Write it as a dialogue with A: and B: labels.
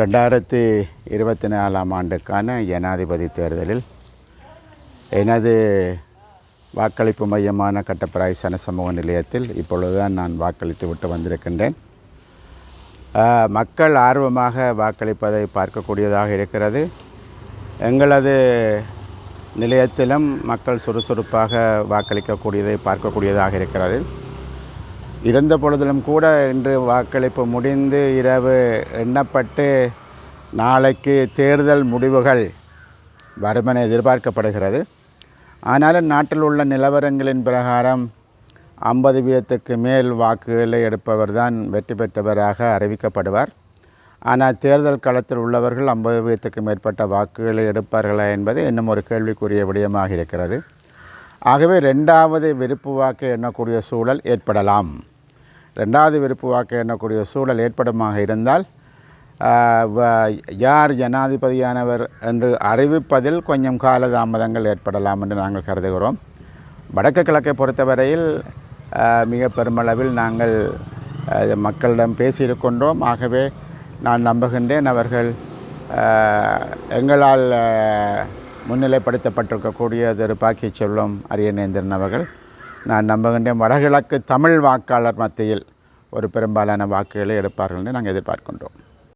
A: ரெண்டாயிரத்தி இருபத்தி நாலாம் ஆண்டுக்கான ஜனாதிபதி தேர்தலில் எனது வாக்களிப்பு மையமான கட்டப்பராய் சனசமூக நிலையத்தில் இப்பொழுதுதான் நான் வாக்களித்து விட்டு வந்திருக்கின்றேன். மக்கள் ஆர்வமாக வாக்களிப்பதை பார்க்கக்கூடியதாக இருக்கிறது. எங்களது நிலையத்திலும் மக்கள் சுறுசுறுப்பாக வாக்களிக்கக்கூடியதை பார்க்கக்கூடியதாக இருக்கிறது. இருந்த பொழுதிலும் கூட இன்று வாக்களிப்பு முடிந்து இரவு எண்ணப்பட்டு நாளைக்கு தேர்தல் முடிவுகள் வருமென எதிர்பார்க்கப்படுகிறது. ஆனாலும் நாட்டில் உள்ள நிலவரங்களின் பிரகாரம் ஐம்பது வீதத்துக்கு மேல் வாக்குகளை எடுப்பவர் தான் வெற்றி பெற்றவராக அறிவிக்கப்படுவார். ஆனால் தேர்தல் களத்தில் உள்ளவர்கள் ஐம்பது வீதத்துக்கு மேற்பட்ட வாக்குகளை எடுப்பார்களா என்பது இன்னும் ஒரு கேள்விக்குரிய விடயமாக இருக்கிறது. ஆகவே ரெண்டாவது விருப்பு வாக்கு எண்ணக்கூடிய சூழல் ஏற்படலாம். ரெண்டாவது விருப்பு வாக்கு எண்ணக்கூடிய சூழல் ஏற்படுமாக இருந்தால் யார் ஜனாதிபதியானவர் என்று அறிவிப்பதில் கொஞ்சம் காலதாமதங்கள் ஏற்படலாம் என்று நாங்கள் கருதுகிறோம். வடக்கு கிழக்கை பொறுத்தவரையில் மிக பெருமளவில் நாங்கள் மக்களிடம் பேசியிருக்கின்றோம். ஆகவே நான் நம்புகின்றேன். அவர்கள் எங்களால் முன்னிலைப்படுத்தப்பட்டிருக்கக்கூடிய திரு பாக்கிய செல்வம் அரியநேந்திரன் அவர்கள். நான் நம்புகின்றேன். வடகிழக்கு தமிழ் வாக்காளர் மத்தியில் ஒரு பெரும்பாலான வாக்குகளை எடுப்பார்கள் என்று நாங்கள் எதிர்பார்க்கின்றோம்.